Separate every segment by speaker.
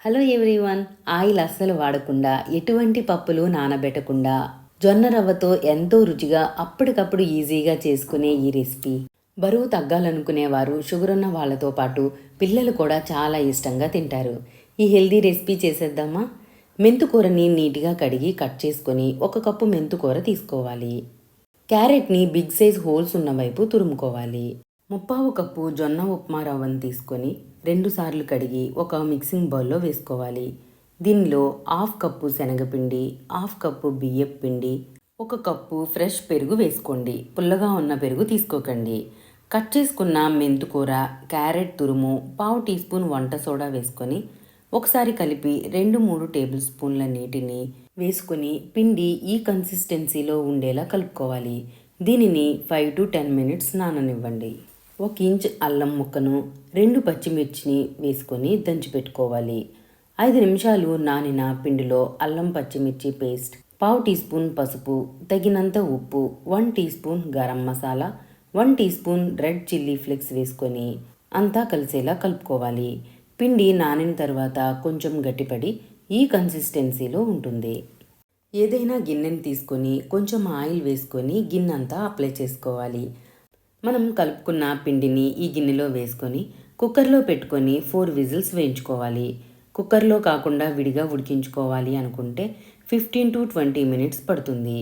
Speaker 1: Hello everyone oil అస్సలు వాడకుండా ఎటువంటి పప్పులు నానబెట్టకుండా జొన్న రవ్వతో ఎంతో రుచిగా అప్పటికప్పుడు ఈజీగా చేసుకునే ఈ రెసిపీ. బరువు తగ్గాలనుకునేవారు షుగర్ ఉన్న వాళ్ళతో పాటు పిల్లలు కూడా చాలా ఇష్టంగా తింటారు. ఈ హెల్దీ రెసిపీ చేసేద్దామా? మెంతుకూరని నీట్గా కడిగి కట్ చేసుకొని ఒక కప్పు మెంతుకూర తీసుకోవాలి. క్యారెట్ని బిగ్ సైజ్ హోల్స్ ఉన్న వైపు తురుముకోవాలి. ముప్పావు కప్పు జొన్న ఉప్మా రవ్వను తీసుకొని రెండుసార్లు కడిగి ఒక మిక్సింగ్ బౌల్లో వేసుకోవాలి. దీనిలో హాఫ్ కప్పు శనగపిండి హాఫ్ కప్పు బియ్యపు పిండి ఒక కప్పు ఫ్రెష్ పెరుగు వేసుకోండి. పుల్లగా ఉన్న పెరుగు తీసుకోకండి. కట్ చేసుకున్న మెంతుకూర క్యారెట్ తురుము పావు టీ స్పూన్ వంట సోడా వేసుకొని ఒకసారి కలిపి రెండు మూడు టేబుల్ స్పూన్ల నీటిని వేసుకొని పిండి ఈ కన్సిస్టెన్సీలో ఉండేలా కలుపుకోవాలి. దీనిని ఫైవ్ టు టెన్ మినిట్స్ నాననివ్వండి. ఒక ఇంచ్ అల్లం ముక్కను రెండు పచ్చిమిర్చిని వేసుకొని దంచి పెట్టుకోవాలి. ఐదు నిమిషాలు నానిన పిండిలో అల్లం పచ్చిమిర్చి పేస్ట్ పావు టీ స్పూన్ పసుపు తగినంత ఉప్పు one teaspoon garam masala one teaspoon red chilli flakes వేసుకొని అంతా కలిసేలా కలుపుకోవాలి. పిండి నానిన తర్వాత కొంచెం గట్టిపడి ఈ కన్సిస్టెన్సీలో ఉంటుంది. ఏదైనా గిన్నెని తీసుకొని కొంచెం ఆయిల్ వేసుకొని గిన్నె అంతా అప్లై చేసుకోవాలి. మనం కలుపుకున్న పిండిని ఈ గిన్నెలో వేసుకొని కుక్కర్లో పెట్టుకొని ఫోర్ విజిల్స్ వేయించుకోవాలి. కుక్కర్లో కాకుండా విడిగా ఉడికించుకోవాలి అనుకుంటే ఫిఫ్టీన్ టు ట్వంటీ మినిట్స్ పడుతుంది.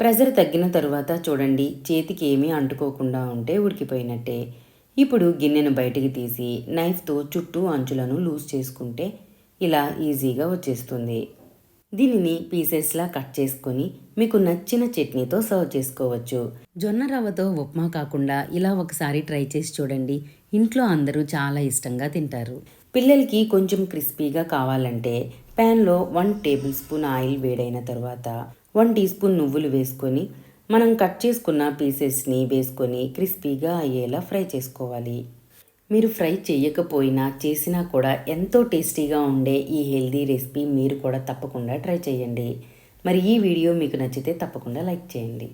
Speaker 1: ప్రెజర్ తగ్గిన తరువాత చూడండి చేతికి ఏమీ అంటుకోకుండా ఉంటే ఉడికిపోయినట్టే. ఇప్పుడు గిన్నెను బయటికి తీసి నైఫ్తో చుట్టూ అంచులను లూజ్ చేసుకుంటే ఇలా ఈజీగా వచ్చేస్తుంది. దీనిని పీసెస్లా కట్ చేసుకొని మీకు నచ్చిన చట్నీతో సర్వ్ చేసుకోవచ్చు. జొన్న రవ్వతో ఉప్మా కాకుండా ఇలా ఒకసారి ట్రై చేసి చూడండి. ఇంట్లో అందరూ చాలా ఇష్టంగా తింటారు. పిల్లలకి కొంచెం క్రిస్పీగా కావాలంటే ప్యాన్లో వన్ టేబుల్ స్పూన్ ఆయిల్ వేడైన తర్వాత వన్ టీ స్పూన్ నువ్వులు వేసుకొని మనం కట్ చేసుకున్న పీసెస్ని వేసుకొని క్రిస్పీగా అయ్యేలా ఫ్రై చేసుకోవాలి. మీరు ఫ్రై చేయకపోయినా చేసినా కూడా ఎంతో టేస్టీగా ఉండే ఈ హెల్దీ రెసిపీ మీరు కూడా తప్పకుండా ట్రై చేయండి. మరి ఈ వీడియో మీకు నచ్చితే తప్పకుండా లైక్ చేయండి.